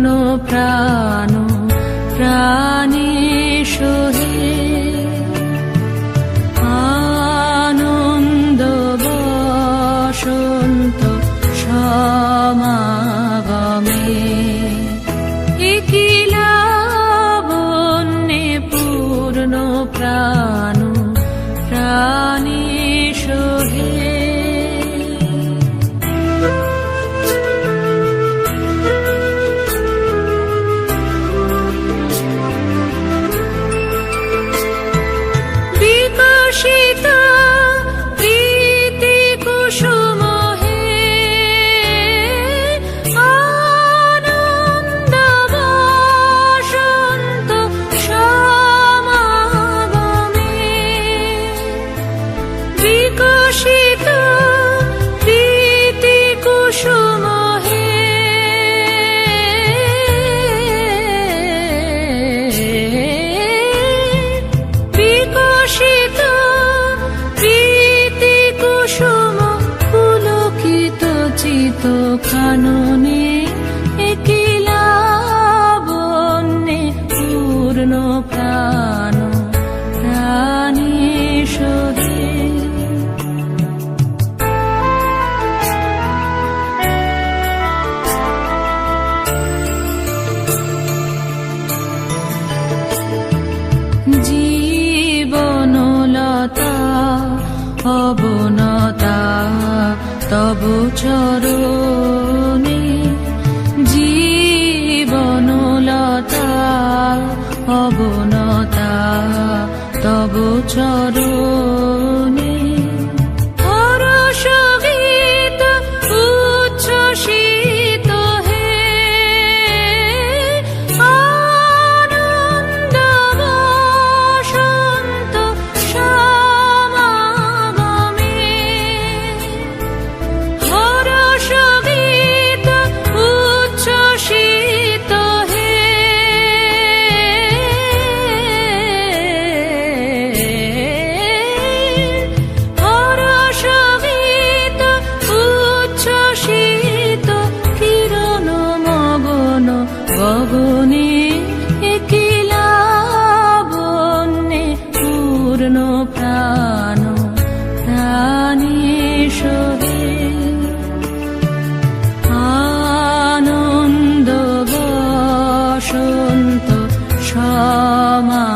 পূর্ণ প্রাণ প্রাণে সোহে আনন্দ বসো। খুশি অবনতা তব চরণে জীবনলতা অবনতা তব চরণে সমাগমে।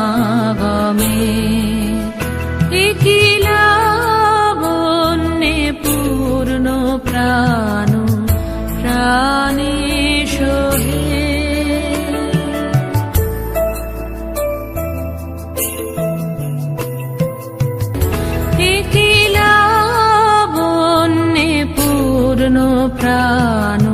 একিলা বন্যে পূর্ণ প্রাণ প্রাণী সোহে। একিলা বন্যে পূর্ণ প্রাণ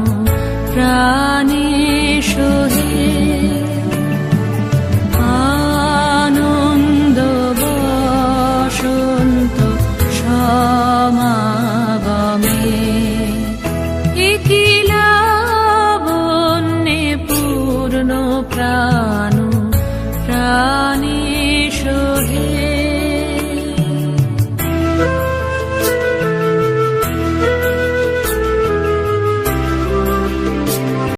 proud